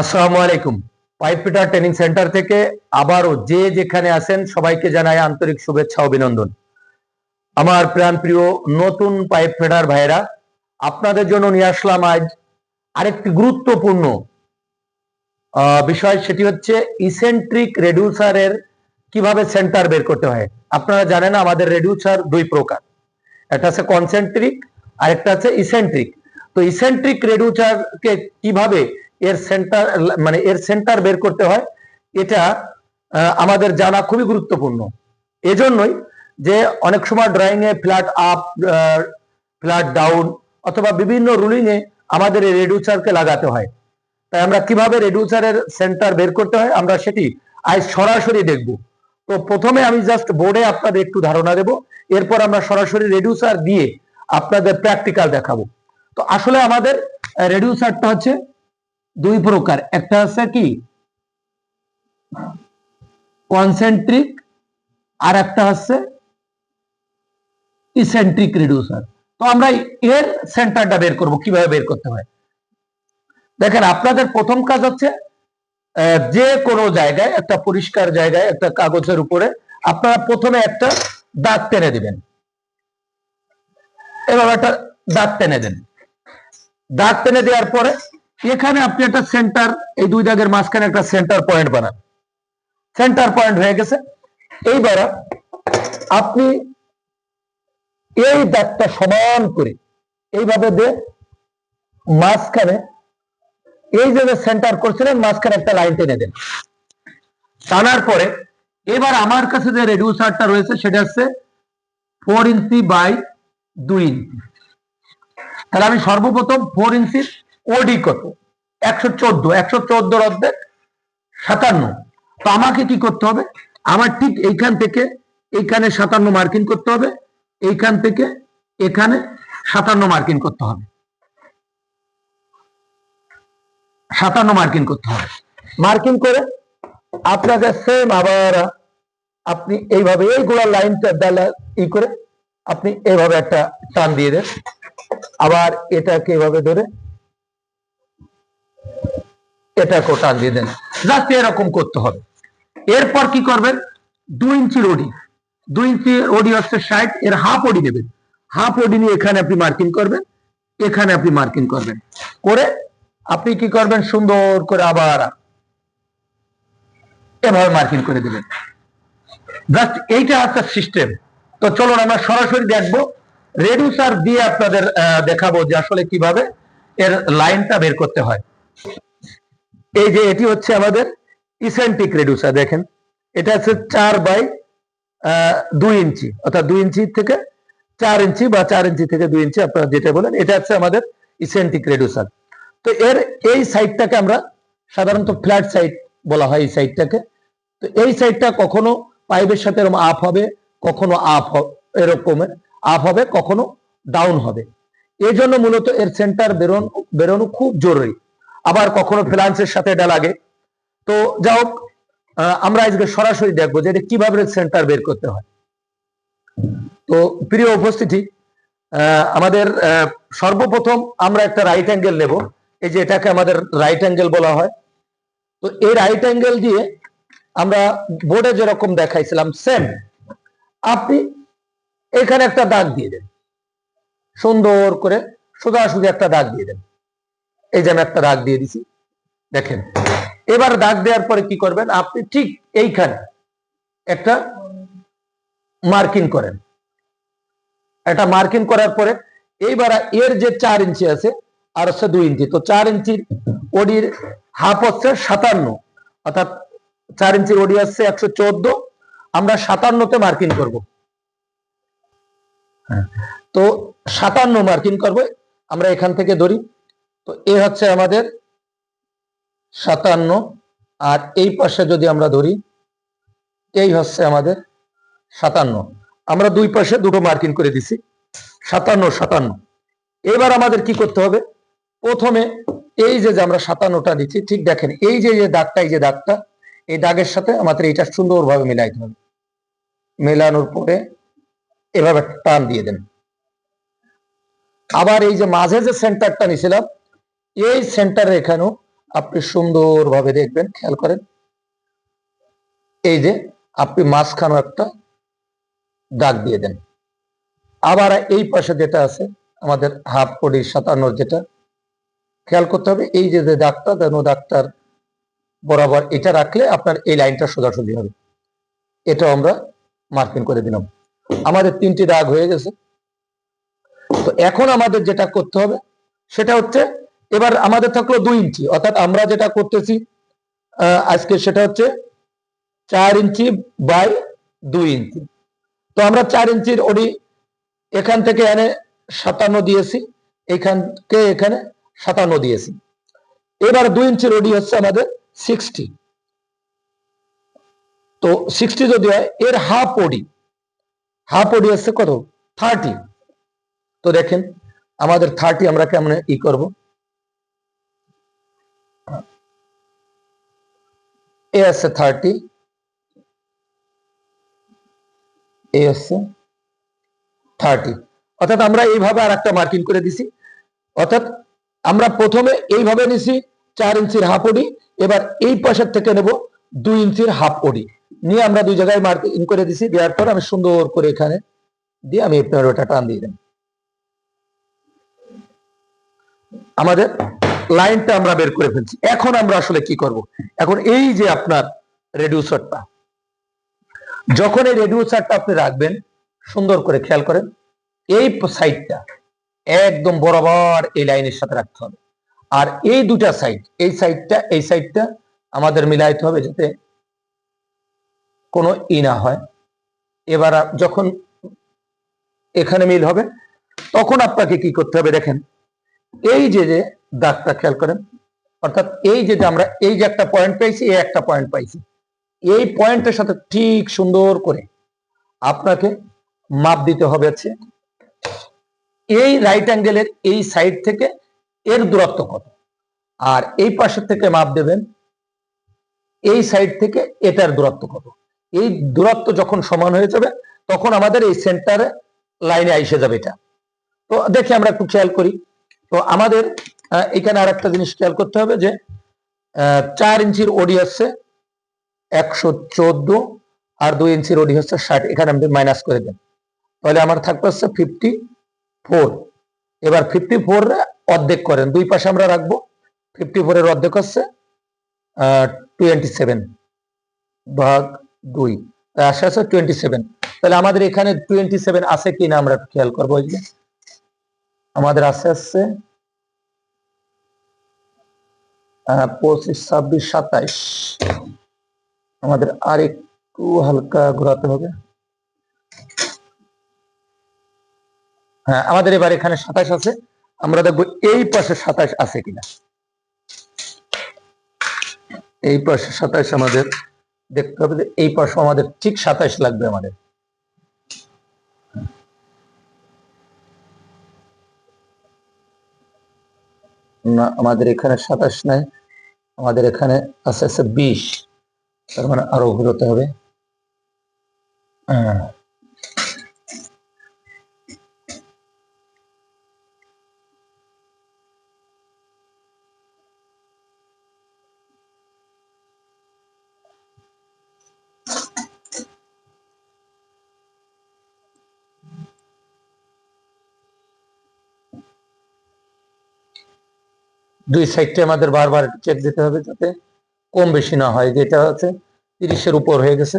আসসালামু আলাইকুম। Pipe fitter training centre থেকে আবারও যে যেখানে আছেন সবাইকে জানাই আন্তরিক শুভেচ্ছা, অভিনন্দন। আমার প্রাণ প্রিয় নতুন পাইপ ফিটার ভাইরা আপনাদের জন্য নিয়ে আসলাম আজ আরেকটি গুরুত্বপূর্ণ বিষয়, সেটি হচ্ছে ইসেন্ট্রিক রেডিউসারের কীভাবে সেন্টার বের করতে হয়। আপনারা জানেন আমাদের রেডিউসার দুই প্রকার। একটা আছে কনসেন্ট্রিক আর একটা আছে ইসেন্ট্রিক। তো ইসেন্ট্রিক রেডিউসারকে কীভাবে এর সেন্টার মানে এর সেন্টার বের করতে হয়। এটা আমাদের জানা খুবই গুরুত্বপূর্ণ। এজন্যই যে অনেক সময় ড্রয়িং এ ফ্ল্যাট আপ ফ্ল্যাট ডাউন অথবা বিভিন্ন রুলিং এ আমাদের এই রেডিউসারকে লাগাতে হয়। তাই আমরা কীভাবে রেডিউসারের সেন্টার বের করতে হয়, আমরা সেটি আজ সরাসরি দেখব। তো প্রথমে আমি জাস্ট বোর্ডে আপনাদের একটু ধারণা দেব, এরপর আমরা সরাসরি রেডিউসার দিয়ে আপনাদের প্র্যাকটিক্যাল দেখাবো। তো আসলে আমাদের রেডিউসারটা হচ্ছে দুই প্রকার। একটা হচ্ছে কি? কনসেন্ট্রিক আর একটা হচ্ছে ইসেন্ট্রিক রেডিউসার তো আমরা এর সেন্টারটা বের করব, কীভাবে বের করতে হয়? দেখেন, আপনাদের প্রথম কাজ হচ্ছে যে কোনো জায়গায়, একটা পরিষ্কার জায়গায়, একটা কাগজের উপরে আপনারা প্রথমে একটা দাগ টেনে দিবেন। এভাবে একটা দাগ টেনে দেন। দাগ টেনে দেওয়ার পরে এখানে আপনি একটা সেন্টার এই দুই দাগের মাঝখানে একটা সেন্টার পয়েন্ট বানান। সেন্টার পয়েন্ট হয়ে গেছে। এইবার আপনি এই দাগটা সমান করে এইভাবে দিয়ে মাঝখানে এই যে সেন্টার করছিলেন, মাঝখানে একটা লাইন টেনে দেন। টানার পরে এবার আমার কাছে যে রেডিউসারটা রয়েছে, সেটা হচ্ছে ফোর ইঞ্চি বাই দুই ইঞ্চি। তাহলে আমি সর্বপ্রথম ফোর ইঞ্চির ওডি কত? একশো চোদ্দ, একশো চোদ্দোর অর্ধেক সাতান্ন। তো আমাকে কি করতে হবে? আমার ঠিক এইখান থেকে এইখানে সাতান্ন মার্কিং করতে হবে, এইখান থেকে এখানে সাতান্ন মার্কিং করতে হবে। সাতান্ন মার্কিং করতে হবে। মার্কিং করে আপনাকে সেম আবার আপনি এইভাবে এই গোড়ার লাইনটা দ্বারা ই করে আপনি এইভাবে একটা টান দিয়ে দেন। আবার এটাকে এভাবে ধরে এটাকেও টান দিয়ে দেন। জাস্ট এরকম করতে হবে। এরপর কি করবেন? দুই ইঞ্চি রডি। দুই ইঞ্চি ওডি হচ্ছে ষাট, এর হাফ ওডি নেবেন। হাফ ওডি নিয়ে এখানে আপনি মার্কিং করবেন। এখানে আপনি মার্কিং করবেন। করে আপনি কি করবেন? সুন্দর করে আবার এভাবে মার্কিং করে দেবেন। জাস্ট এইটা একটা সিস্টেম তো চলুন আমরা সরাসরি দেখব। রেডিউসার দিয়ে আপনাদের দেখাবো যে আসলে কীভাবে এর লাইনটা বের করতে হয়। এই যে এটি হচ্ছে আমাদের ইসেন্টিক রেডিউসার দেখেন। এটা হচ্ছে চার বাই দুই ইঞ্চি, অর্থাৎ দুই ইঞ্চি থেকে চার ইঞ্চি বা চার ইঞ্চি থেকে দুই ইঞ্চি আপনারা যেটা বলেন, এটা হচ্ছে আমাদের ইসেন্টিক রেডিউসার তো এর, এই সাইডটাকে আমরা সাধারণত ফ্ল্যাট সাইড বলা হয়, এই সাইডটাকে তো এই সাইডটা কখনো পাইপের সাথে এরকম আপ হবে, কখনো আপ এরকমের আপ হবে, কখনো ডাউন হবে। এই জন্য মূলত এর সেন্টার বেরোন, বেরোনো খুব জরুরি। আবার কখনো ফ্লান্সের সাথে এটা লাগে। তো যাই হোক আমরা আজকে সরাসরি দেখব যে এটা কীভাবে সেন্টার বের করতে হয়। তো প্রিয় উপস্থিতি আমাদের সর্বপ্রথম আমরা একটা রাইট অ্যাঙ্গেল নেব। এই যে এটাকে আমাদের রাইট অ্যাঙ্গেল বলা হয়। তো এই রাইট অ্যাঙ্গেল দিয়ে আমরা বোর্ডে যেরকম দেখাইছিলাম সেম আপনি এখানে একটা দাগ দিয়ে দেন। সুন্দর করে সোজাসুজি একটা দাগ দিয়ে দেন। এই যে আমি একটা দাগ দিয়ে দিছি দেখেন। এবার দাগ দেওয়ার পরে কি করবেন? আপনি ঠিক এইখানে একটা মার্কিং করেন। একটা মার্কিং করার পরে এইবার এর যে চার ইঞ্চি আছে আর হচ্ছে দুই ইঞ্চি। তো চার ইঞ্চির ওডির হাফ হচ্ছে সাতান্ন। অর্থাৎ চার ইঞ্চির ওডি আসছে একশো চোদ্দ। আমরা সাতান্নতে মার্কিং করব। হ্যাঁ, তো সাতান্ন মার্কিং করব। আমরা এখান থেকে ধরি। তো এ হচ্ছে আমাদের সাতান্ন। আর এই পাশে যদি আমরা ধরি, এই হচ্ছে আমাদের সাতান্ন। আমরা দুই পাশে দুটো মার্কিং করে দিছি। সাতান্ন সাতান্ন। এবার আমাদের কি করতে হবে? প্রথমে এই যে আমরা সাতান্নটা দিচ্ছি, ঠিক দেখেন, এই যে যে দাগটা, এই যে দাগটা, এই দাগের সাথে আমাদের এটা সুন্দরভাবে মিলাইতে হবে। মেলানোর পরে এভাবে টান দিয়ে দেন। আবার এই যে মাঝে যে সেন্টারটা নিছিলাম এই সেন্টার এখানেও আপনি সুন্দরভাবে দেখবেন, খেয়াল করেন। এই যে আপনি মাঝখানে একটা দাগ দিয়ে দেন। আবার এই পাশে যেটা আছে, আমাদের হাফ কোডি সাতান্নর যেটা, খেয়াল করতে হবে, এই যে দাগটা, যেন দাগটার বরাবর এটা রাখলে আপনার এই লাইনটা সোজাসুজি হবে। এটা আমরা মার্কিং করে দিলাম। আমাদের তিনটি দাগ হয়ে গেছে। তো এখন আমাদের যেটা করতে হবে, সেটা হচ্ছে এবার আমাদের থাকল দুই ইঞ্চি, অর্থাৎ আমরা যেটা করতেছি আজকে সেটা হচ্ছে চার ইঞ্চি বাই দুই ইঞ্চি। তো আমরা চার ইঞ্চির ওডি এখান থেকে এনে সাতান্ন দিয়েছি, এখান থেকে এখানে সাতান্ন দিয়েছি। এবার দুই ইঞ্চির ওডি হচ্ছে আমাদের সিক্সটি তো সিক্সটি যদি হয়, এর হাফ ওডি হাফ ওডি হচ্ছে কত? থার্টি তো দেখেন, আমাদের থার্টি আমরা কেমন ই করব? এ আছে থার্টি এ আছে থার্টি অর্থাৎ আমরা এইভাবে আর একটা মার্কিং করে দিছি। অর্থাৎ আমরা প্রথমে এইভাবে নিছি, চার ইঞ্চির হাফ ওডি এবার এই পাশের থেকে নেব দুই ইঞ্চির হাফ ওডি নিয়ে আমরা দুই জায়গায় মার্কিং করে দিছি, দেওয়ার পর আমি সুন্দর করে এখানে দিয়ে আমি আপনার ওটা টান দিয়ে দেন আমাদের লাইনটা আমরা বের করে ফেলছি। এখন আমরা আসলে কি করব? এখন এই যে আপনার রেডিউসারটা যখন এই রেডিউসারটা আপনি রাখবেন, সুন্দর করে খেয়াল করেন, এই সাইডটা একদম বরাবর এই লাইনের সাথে রাখতে হবে। আর এই দুটা সাইড এই সাইডটা এই সাইডটা আমাদের মিলাইতে হবে যাতে কোনো ই না হয়। এবার যখন এখানে মিল হবে, তখন আপনাকে কি করতে হবে দেখেন, এই যে যে দাগটা খেয়াল করেন। অর্থাৎ এই যে আমরা এই যে একটা পয়েন্ট পাইছি, এই একটা পয়েন্ট পাইছি। এই পয়েন্টের সাথে ঠিক সুন্দর করে আপনাকে মাপ দিতে হবে হচ্ছে, এই রাইট অ্যাঙ্গেলের এই সাইড থেকে এর দূরত্ব কত? আর এই পাশের থেকে মাপ দেবেন, এই সাইড থেকে এটার দূরত্ব কত? এই দূরত্ব যখন সমান হয়ে যাবে, তখন আমাদের এই সেন্টারে লাইনে এসে যাবে এটা। তো দেখি আমরা একটু খেয়াল করি। তো আমাদের এখানে আর একটা জিনিস খেয়াল করতে হবে যে চার ইঞ্চির ওডি হচ্ছে একশো চোদ্দ আর দুই ইঞ্চির ওডি হচ্ছে ষাট। এখানে আপনি মাইনাস করে দেন। তাহলে আমার থাকবে হচ্ছে ফিফটি ফোর এবার ফিফটি ফোর অর্ধেক করেন। দুই পাশে আমরা রাখব। ফিফটি ফোর এর অর্ধেক হচ্ছে টোয়েন্টি সেভেন ভাগ দুই। আসে আছে টোয়েন্টি সেভেন তাহলে আমাদের এখানে টোয়েন্টি সেভেন আছে কিনা আমরা খেয়াল করব। আমাদের আছে আসছে পঁচিশ, ছাব্বিশ, সাতাইশ। আমাদের আর একটু হালকা ঘোরাতে হবে। হ্যাঁ আমাদের এবার এখানে সাতাশ আছে। আমরা দেখব এই পাশে সাতাশ আছে কিনা। এই পাশে সাতাশ আমাদের দেখতে হবে যে এই পাশে আমাদের ঠিক সাতাশ লাগবে আমাদের। আমাদের এখানে সাতাশ নাই, আমাদের এখানে আছে আছে বিশ, তার মানে আরও ঘুরোতে হবে। হ্যাঁ। দুই সাইডটা আমাদের বারবার চেক দিতে হবে যাতে কম বেশি না হয় যেটা হচ্ছে তিরিশের উপর হয়ে গেছে।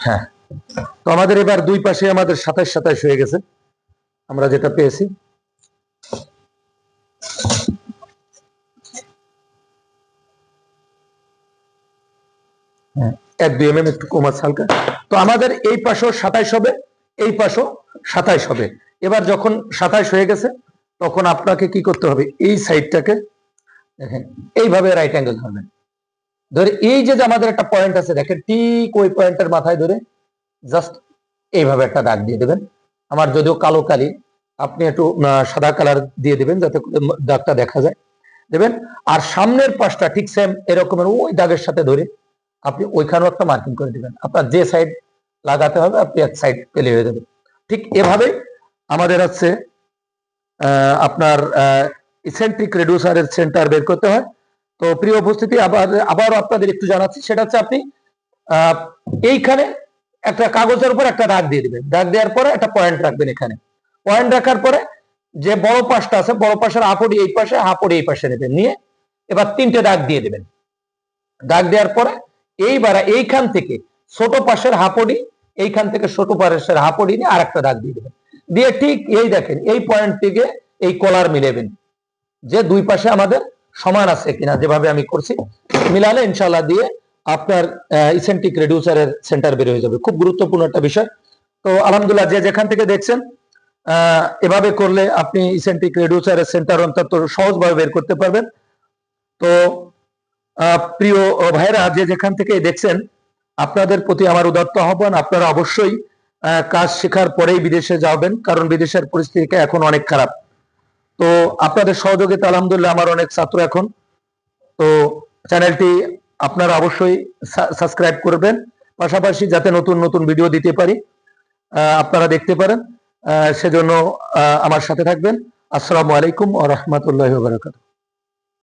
হ্যাঁ তো আমাদের এবার দুই পাশে আমাদের সাতাশ সাতাশ হয়ে গেছে। আমরা যেটা পেয়েছি। এক দুই এমএম একটু কম আছে হালকা। তো আমাদের এই পাশেও সাতাইশ হবে, এই পাশেও সাতাইশ হবে। এবার যখন সাতাইশ হয়ে গেছে, তখন আপনাকে কি করতে হবে? এই সাইডটাকে দেখেন, এইভাবে রাইট অ্যাঙ্গেল ধরবেন। ধরে এই যে আমাদের একটা পয়েন্ট আছে, দেখেন, ঠিক ওই পয়েন্টের মাথায় ধরে জাস্ট এইভাবে একটা দাগ দিয়ে দেবেন। আমার যদিও কালো কালি, আপনি একটু সাদা কালার দিয়ে দেবেন যাতে দাগটা দেখা যায়। দেবেন, আর সামনের পাশটা ঠিক সেম এরকমের ওই দাগের সাথে ধরে আপনি ওইখানেও একটা মার্কিং করে দিবেন। আপনার যে সাইড লাগাতে হবে, আপনি এক সাইড পেলে হয়ে যাবে। ঠিক এভাবে আমাদের হচ্ছে আপনার ইসেন্ট্রিক রেডিউসারের সেন্টার বের করতে হয়। তো প্রিয় উপস্থিতি, আবার, আবারও আপনাদের একটু জানাচ্ছি, সেটা হচ্ছে আপনি এইখানে একটা কাগজের উপর একটা দাগ দিয়ে দিবেন। দাগ দেওয়ার পরে একটা পয়েন্ট রাখবেন এখানে। পয়েন্ট রাখার পরে যে বড় পাশটা আছে, বড় পাশের হাঁপড়ি এই পাশে হাঁপড়ি এই পাশে নেবেন। নিয়ে এবার তিনটে দাগ দিয়ে দেবেন। দাগ দেওয়ার পরে এইবার এইখান থেকে ছোট পাশের হাঁপড়ি, এইখান থেকে ছোট পাশের হাঁপড়ি নিয়ে আরেকটা দাগ দিয়ে দেবেন। দিয়ে ঠিক এই দেখেন, এই পয়েন্ট থেকে এই কলার মিলেবেন। যে দুই পাশে আমাদের সমান আছে কিনা, যেভাবে আমি করছি, মিলালে ইনশাল্লাহ দিয়ে আপনার ইসেন্টিক রেডিউসারের সেন্টার বের হয়ে যাবে। খুব গুরুত্বপূর্ণ একটা বিষয়। তো আলহামদুলিল্লাহ, যে যেখান থেকে দেখছেন এভাবে করলে আপনি ইসেন্টিক রেডিউসারের সেন্টার অন্তত সহজভাবে বের করতে পারবেন। তো প্রিয় ভাইরা যে যেখান থেকে দেখছেন, আপনাদের প্রতি আমার উদাত্ত আহ্বান। আপনারা অবশ্যই কাজ শেখার পরেই বিদেশে যাবেন, কারণ বিদেশের পরিস্থিতি এখন অনেক খারাপ। তো আপনাদের সহযোগিতা, আলহামদুলিল্লাহ, আমার অনেক ছাত্র এখন। তো চ্যানেলটি আপনারা অবশ্যই সাবস্ক্রাইব করবেন। পাশাপাশি যাতে নতুন নতুন ভিডিও দিতে পারি আপনারা দেখতে পারেন। সেজন্য আমার সাথে থাকবেন। আসসালামু আলাইকুম ও রহমতুল্লাহ বারাকাতুহু।